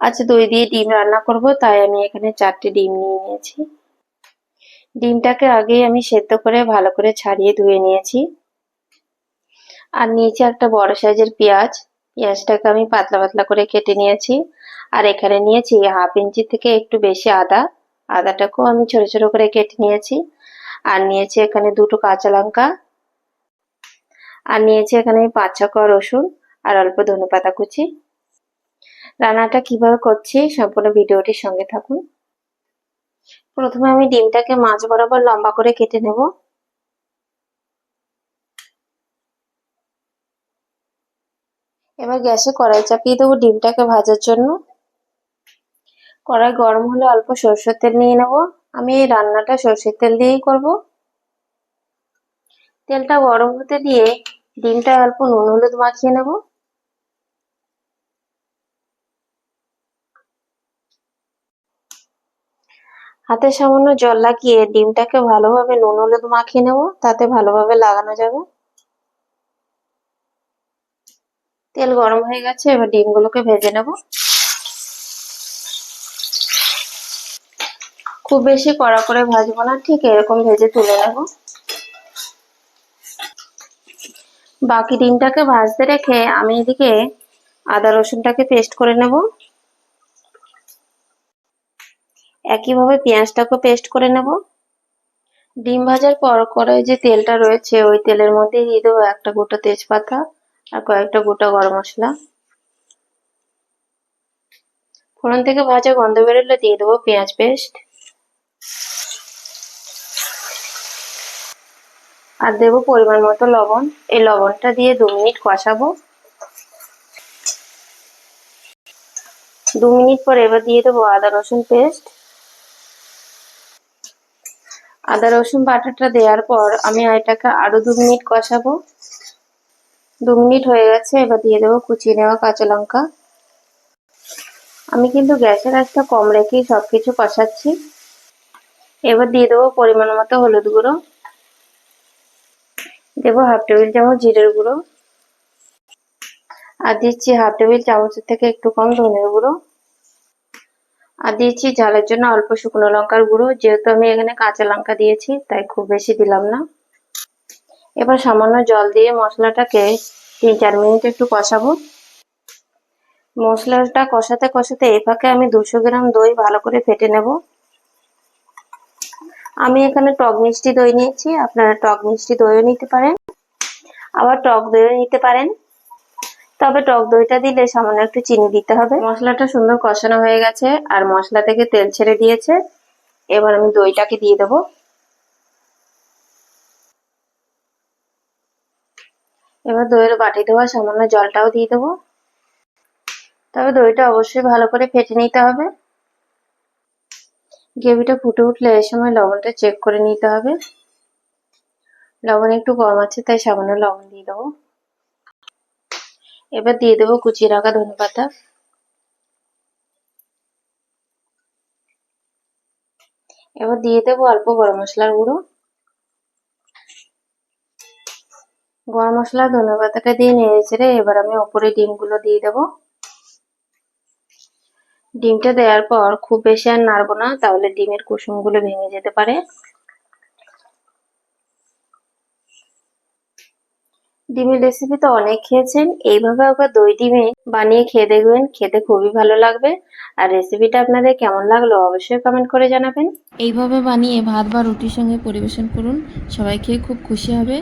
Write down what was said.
আচ্ছা দই দিয়ে ডিম রান্না করব, তাই আমি এখানে চারটে ডিম নিয়ে নিয়েছি। ডিমটাকে আগেই আমি সেদ্ধ করে ভালো করে ছাড়িয়ে ধুয়ে নিয়েছি। আর নিয়েছি একটা বড় সাইজের পেঁয়াজ, পেঁয়াজটাকে আমি পাতলা পাতলা করে কেটে নিয়েছি। আর এখানে নিয়েছি হাফ ইঞ্চি থেকে একটু বেশি আদা। আদাটাকেও আমি ছোট ছোট করে কেটে নিয়েছি। আর নিয়েছি এখানে দুটো কাঁচা লঙ্কা। আর নিয়েছি এখানে পাঁচ ছ কোয়া রসুন আর অল্প ধনে পাতা কুচি। রান্নাটা কীভাবে করছি সম্পূর্ণ ভিডিওটির সঙ্গে থাকুন। প্রথমে আমি ডিমটাকে মাছ বরাবর লম্বা করে কেটে নেব। এবার গ্যাসে কড়াই চাপিয়ে দেবো ডিমটাকে ভাজার জন্য। কড়াই গরম হলে অল্প সরষের তেল নিয়ে নেব। আমি এই রান্নাটা সরষের তেল দিয়েই করব। তেলটা গরম হতে দিয়ে ডিমটা অল্প নুন হলুদ মাখিয়ে নেব। হাতে সামান্য জল লাগিয়ে ডিমটাকে ভালোভাবে নুন হলুদ মাখিয়ে নেব, তাতে ভালোভাবে লাগানো যাবে। তেল গরম হয়ে গেছে, এবার ডিমগুলোকে ভেজে নেব। খুব বেশি কড়া করে ভাজবো না, ঠিক এরকম ভেজে তুলে নেব। বাকি ডিমটাকে ভাজতে রেখে আমি এদিকে আদা রসুনটাকে পেস্ট করে নেব। একইভাবে পেঁয়াজটাকে পেস্ট করে নেব। ডিম ভাজার পর কড়াই যে তেলটা রয়েছে, ওই তেলের মধ্যে দিয়ে দেবো একটা গোটা তেজপাতা আর কয়েকটা গোটা গরম মশলা। ফোড়ন থেকে ভাজা গন্ধ বেরোলে দিয়ে দেবো পেঁয়াজ পেস্ট আর দেবো পরিমাণ মতো লবণ। এই লবণটা দিয়ে দু মিনিট কষাবো। দু মিনিট পর এবার দিয়ে দেবো আদা রসুন পেস্ট আদা, রসুন বাটাটা দেওয়ার পর আমি এটাকে আরও দু মিনিট কষাবো। দু মিনিট হয়ে গেছে, এবার দিয়ে দেবো কুচিয়ে নেওয়া কাঁচা লঙ্কা। আমি কিন্তু গ্যাসের আঁচটা কম রেখেই সব কিছু কষাচ্ছি। এবার দিয়ে দেবো পরিমাণ মতো হলুদ গুঁড়ো। দেবো হাফ টেবিল চামচ জিরের গুঁড়ো। আর দিচ্ছি হাফ টেবিল চামচের থেকে একটু কম ধনের গুঁড়ো। আর দিয়েছি ঝালের জন্য অল্প শুকনো লঙ্কার গুঁড়ো। যেহেতু আমি এখানে কাঁচা লঙ্কা দিয়েছি, তাই খুব বেশি দিলাম না। এবার সামান্য জল দিয়ে মশলাটাকে তিন চার মিনিট একটু কষাবো। মশলাটা কষাতে কষাতে এই ফাঁকে আমি দুশো গ্রাম দই ভালো করে ফেটে নেব। আমি এখানে টক মিষ্টি দই নিয়েছি। আপনারা টক মিষ্টি দইও নিতে পারেন। আবার টক দইও নিতে পারেন। তবে টক দইটা দিলে সামান্য একটু চিনি দিতে হবে। মশলাটা সুন্দর কষানো হয়ে গেছে, আর মশলা থেকে তেল ছেড়ে দিয়েছে। এবার আমি দইটাকে দিয়ে দেবো। এবার দইয়ের বাটি দেওয়া সামান্য জলটাও দিয়ে দেবো। তবে দইটা অবশ্যই ভালো করে ফেটে নিতে হবে। গ্রেভিটা ফুটে উঠলে এই সময় লবণটা চেক করে নিতে হবে। লবণ একটু কম আছে, তাই সামান্য লবণ দিয়ে দেবো। এবার দিয়ে দেবো কুচিয়ে রাখা ধনে পাতা। এবার দিয়ে দেবো অল্প গরম মশলার গুঁড়ো। গরম মশলা ধনে পাতাটা দিয়ে চেড়ে এবার আমি ওপরে ডিমগুলো দিয়ে দেবো। ডিমটা দেওয়ার পর খুব বেশি আর নাড়বো না, তাহলে ডিমের কুসুমগুলো ভেঙে যেতে পারে। ডিমের রেসিপি তো অনেক খেয়েছেন। এইভাবে আবার দই ডিমে বানিয়ে খেয়ে দেখবেন, খেতে খুবই ভালো লাগবে। আর রেসিপিটা আপনাদের কেমন লাগল অবশ্যই কমেন্ট করে জানাবেন। এইভাবে বানিয়ে ভাত বা রুটির সঙ্গে পরিবেশন করুন। সবাই খেয়ে খুব খুশি হবে।